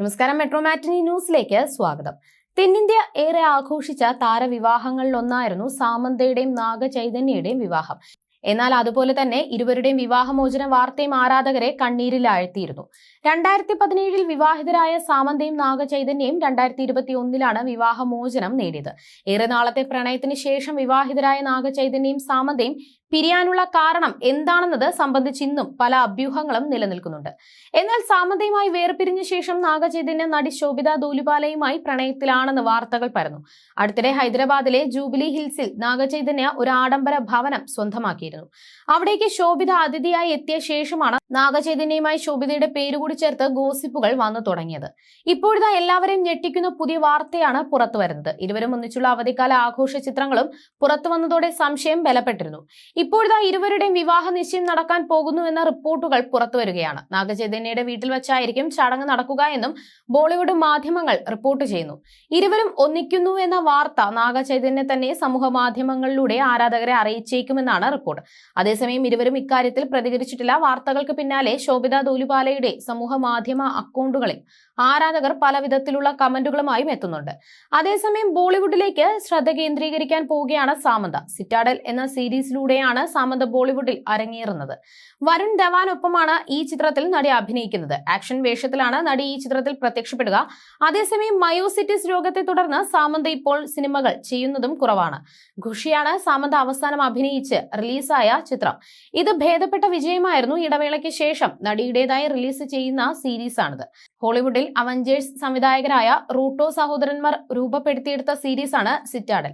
നമസ്കാരം മെട്രോ മാറ്റിനി ന്യൂസിലേക്ക് സ്വാഗതം. തെന്നിന്ത്യ ഏറെ ആഘോഷിച്ച താരവിവാഹങ്ങളിലൊന്നായിരുന്നു സാമന്തയുടെയും നാഗചൈതന്യയുടെയും വിവാഹം. എന്നാൽ അതുപോലെ തന്നെ ഇരുവരുടെയും വിവാഹമോചന വാർത്തയും ആരാധകരെ കണ്ണീരിൽ ആഴ്ത്തിയിരുന്നു രണ്ടായിരത്തി പതിനേഴിൽ വിവാഹിതരായ സാമന്തയും നാഗചൈതന്യയും രണ്ടായിരത്തി ഇരുപത്തി ഒന്നിലാണ് വിവാഹമോചനം നേടിയത്. ഏറെ നാളത്തെ പ്രണയത്തിന് ശേഷം വിവാഹിതരായ നാഗചൈതന്യയും സാമന്തയും പിരിയാനുള്ള കാരണം എന്താണെന്നത് സംബന്ധിച്ച് ഇന്നും പല അഭ്യൂഹങ്ങളും നിലനിൽക്കുന്നുണ്ട്. എന്നാൽ സാമന്തയുമായി വേർപിരിഞ്ഞ ശേഷം നാഗചൈതന്യ നടി ശോഭിത ദൂലിപാലയുമായി പ്രണയത്തിലാണെന്ന് വാർത്തകൾ പരന്നു. അടുത്തിടെ ഹൈദരാബാദിലെ ജൂബിലി ഹിൽസിൽ നാഗചൈതന്യ ഒരു ആഡംബര ഭവനം സ്വന്തമാക്കിയിരുന്നു. അവിടേക്ക് ശോഭിത അതിഥിയായി എത്തിയ ശേഷമാണ് നാഗചൈതന്യയുമായി ശോഭിതയുടെ പേരുകൂടി ചേർത്ത് ഗോസിപ്പുകൾ വന്നു തുടങ്ങിയത്. ഇപ്പോഴിതാ എല്ലാവരെയും ഞെട്ടിക്കുന്ന പുതിയ വാർത്തയാണ് പുറത്തു വരുന്നത്. ഇരുവരും ഒന്നിച്ചുള്ള അവധിക്കാല ആഘോഷ ചിത്രങ്ങളും പുറത്തു വന്നതോടെ സംശയം ബലപ്പെട്ടിരുന്നു. ഇപ്പോഴിതാ ഇരുവരുടെയും വിവാഹ നിശ്ചയം നടക്കാൻ പോകുന്നു എന്ന റിപ്പോർട്ടുകൾ പുറത്തുവരികയാണ് നാഗചൈതന്യയുടെ വീട്ടിൽ വെച്ചായിരിക്കും ചടങ്ങ് നടക്കുക എന്നും ബോളിവുഡ് മാധ്യമങ്ങൾ റിപ്പോർട്ട് ചെയ്യുന്നു. ഇരുവരും ഒന്നിക്കുന്നു എന്ന വാർത്ത നാഗചൈതന്യ തന്നെ സമൂഹ മാധ്യമങ്ങളിലൂടെ ആരാധകരെ അറിയിച്ചേക്കുമെന്നാണ് റിപ്പോർട്ട്. അതേസമയം ഇരുവരും ഇക്കാര്യത്തിൽ പ്രതികരിച്ചിട്ടില്ല. വാർത്തകൾക്ക് പിന്നാലെ ശോഭിത ദൂലിപാലയുടെ സമൂഹ മാധ്യമ അക്കൗണ്ടുകളിൽ ആരാധകർ പല വിധത്തിലുള്ള കമന്റുകളുമായും എത്തുന്നുണ്ട്. അതേസമയം ബോളിവുഡിലേക്ക് ശ്രദ്ധ കേന്ദ്രീകരിക്കാൻ പോവുകയാണ് സാമന്ത. സിറ്റാഡൽ എന്ന സീരീസിലൂടെയാണ് സാമന്ത ബോളിവുഡിൽ അരങ്ങേറുന്നത്. വരുൺ ധവാനൊപ്പമാണ് ഈ ചിത്രത്തിൽ നടി അഭിനയിക്കുന്നത്. ആക്ഷൻ വേഷത്തിലാണ് നടി ഈ ചിത്രത്തിൽ പ്രത്യക്ഷപ്പെടുക. അതേസമയം മയോസിറ്റിസ് രോഗത്തെ തുടർന്ന് സാമന്ത ഇപ്പോൾ സിനിമകൾ ചെയ്യുന്നതും കുറവാണ്. ഖുഷിയാണ് സാമന്ത അവസാനം അഭിനയിച്ച് റിലീസായ ചിത്രം. ഇത് ഭേദപ്പെട്ട വിജയമായിരുന്നു. ഇടവേളയ്ക്ക് ശേഷം നടിയുടേതായി റിലീസ് ചെയ്യുന്ന സീരീസാണിത്. ഹോളിവുഡിൽ അവഞ്ചേഴ്സ് സംവിധായകരായ റൂട്ടോ സഹോദരന്മാർ രൂപപ്പെടുത്തിയെടുത്ത ആണ് സിറ്റാഡൽ.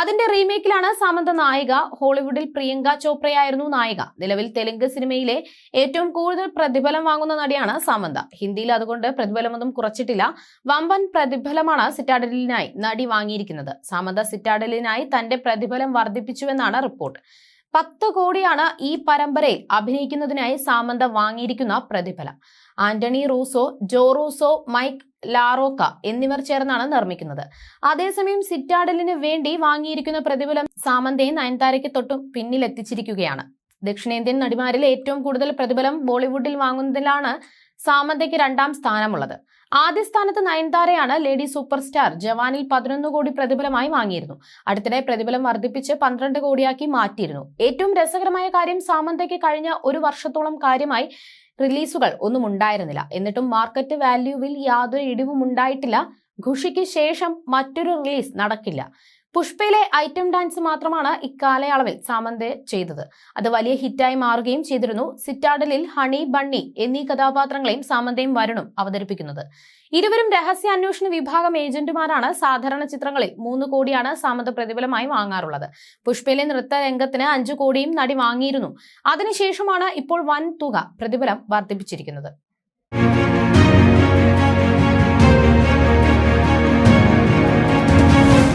അതിന്റെ റീമേക്കിലാണ് സാമന്ത നായിക ഹോളിവുഡിൽ പ്രിയങ്ക ചോപ്രയായിരുന്നു നായിക. നിലവിൽ തെലുങ്ക് സിനിമയിലെ ഏറ്റവും കൂടുതൽ പ്രതിഫലം വാങ്ങുന്ന നടിയാണ് സാമന്ത. ഹിന്ദിയിൽ അതുകൊണ്ട് പ്രതിഫലമൊന്നും കുറച്ചിട്ടില്ല. വമ്പൻ പ്രതിഫലമാണ് സിറ്റാഡലിനായി നടി വാങ്ങിയിരിക്കുന്നത്. സാമന്ത സിറ്റാഡലിനായി തന്റെ പ്രതിഫലം വർദ്ധിപ്പിച്ചുവെന്നാണ് റിപ്പോർട്ട്. പത്ത് കോടിയാണ് ഈ പരമ്പരയിൽ അഭിനയിക്കുന്നതിനായി സാമന്ത വാങ്ങിയിരിക്കുന്ന പ്രതിഫലം. Anthony Russo Joe Russo Mike Larocca എന്നിവർ ചേർന്നാണ് നിർമ്മിക്കുന്നത്. അതേസമയം സിറ്റാഡലിന് വേണ്ടി വാങ്ങിയിരിക്കുന്ന പ്രതിഫലം സാമന്തയെ നയൻതാരയ്ക്ക് തൊട്ടും പിന്നിലെത്തിച്ചിരിക്കുകയാണ്. ദക്ഷിണേന്ത്യൻ നടിമാരിൽ ഏറ്റവും കൂടുതൽ പ്രതിഫലം ബോളിവുഡിൽ വാങ്ങുന്നതിലാണ് സാമന്തയ്ക്ക് രണ്ടാം സ്ഥാനമുള്ളത്. ആദ്യ സ്ഥാനത്ത് നയൻതാരയാണ് ലേഡി സൂപ്പർ സ്റ്റാർ ജവാനിൽ പതിനൊന്ന് കോടി പ്രതിഫലമായി വാങ്ങിയിരുന്നു. അടുത്തിടെ പ്രതിഫലം വർദ്ധിപ്പിച്ച് പന്ത്രണ്ട് കോടിയാക്കി മാറ്റിയിരുന്നു. ഏറ്റവും രസകരമായ കാര്യം സാമന്തയ്ക്ക് കഴിഞ്ഞ ഒരു വർഷത്തോളം കാര്യമായി റിലീസുകൾ ഒന്നും ഉണ്ടായിരുന്നില്ല. എന്നിട്ടും മാർക്കറ്റ് വാല്യൂവിൽ യാതൊരു ഇടിവും ഉണ്ടായിട്ടില്ല. ഖുഷിക്ക് ശേഷം മറ്റൊരു റിലീസ് നടക്കില്ല. പുഷ്പയിലെ ഐറ്റം ഡാൻസ് മാത്രമാണ് ഇക്കാലയളവിൽ സാമന്ത് ചെയ്തത്. അത് വലിയ ഹിറ്റായി മാറുകയും ചെയ്തിരുന്നു. സിറ്റാഡലിൽ ഹണി ബണ്ണി എന്നീ കഥാപാത്രങ്ങളെയും സാമന്തയും വരുണും അവതരിപ്പിക്കുന്നത്. ഇരുവരും രഹസ്യ അന്വേഷണ വിഭാഗം ഏജന്റുമാരാണ് സാധാരണ ചിത്രങ്ങളിൽ മൂന്ന് കോടിയാണ് സാമന്ത പ്രതിഫലമായി വാങ്ങാറുള്ളത്. പുഷ്പയിലെ നൃത്ത രംഗത്തിന് അഞ്ചു കോടിയും നടി വാങ്ങിയിരുന്നു. അതിനുശേഷമാണ് ഇപ്പോൾ വൻ തുക പ്രതിഫലം വർദ്ധിപ്പിച്ചിരിക്കുന്നത്.